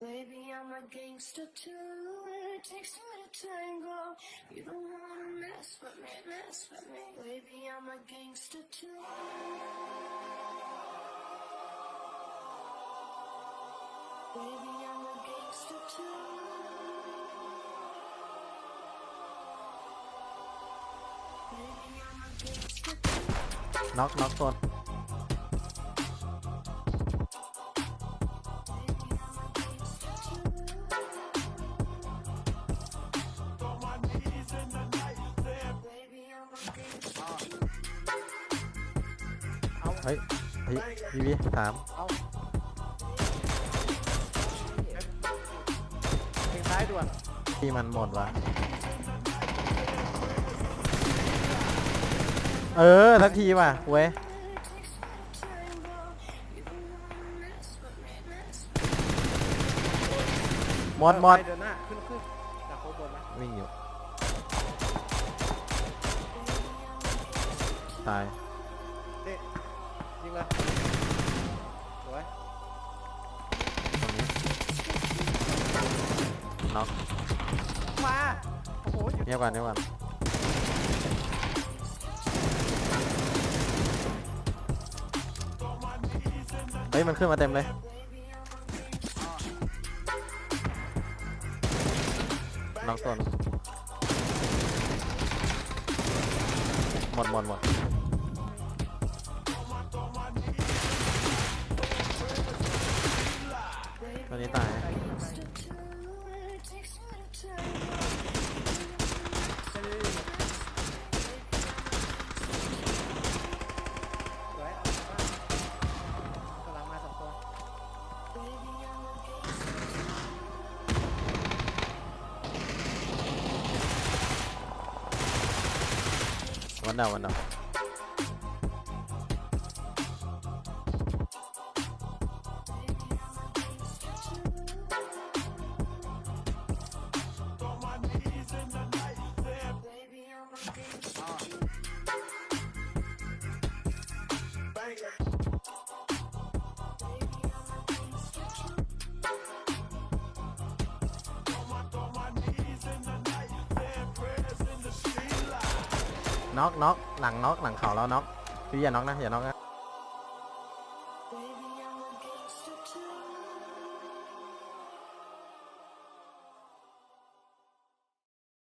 Baby, I'm a gangster too. It takes two to tango. You don't wanna mess with me, mess with me. I'm a gangster too. Baby, I'm a gangster too. Baby, I'm a gangster too. Knock, knock, one. เฮ้ยเฮ้ยพีวีสามเอาเพลงท้ายด่วนที่มันหมดวะเออสักทีว่ะเว้ยหมดหมดไปเดินหน้าขึ้นขึ้นจากโคบนนะวิ่งอยู่ ตายเด็ยิงเลยสวยตรงนี้น็อกมาโอ้โหหยุดเงียบก่อนเงียบก่อนเฮ้ยมันขึ้นมาเต็มเลยน้องต้นหมดหมดหมด ตัวนี้ตาย สวยกำลังมาสองตัววันดาววันดาว น็อกน็อกหลังน็อกหลังเขาแล้วน็อกพี่อย่าน็อกนะอย่าน็อกนะ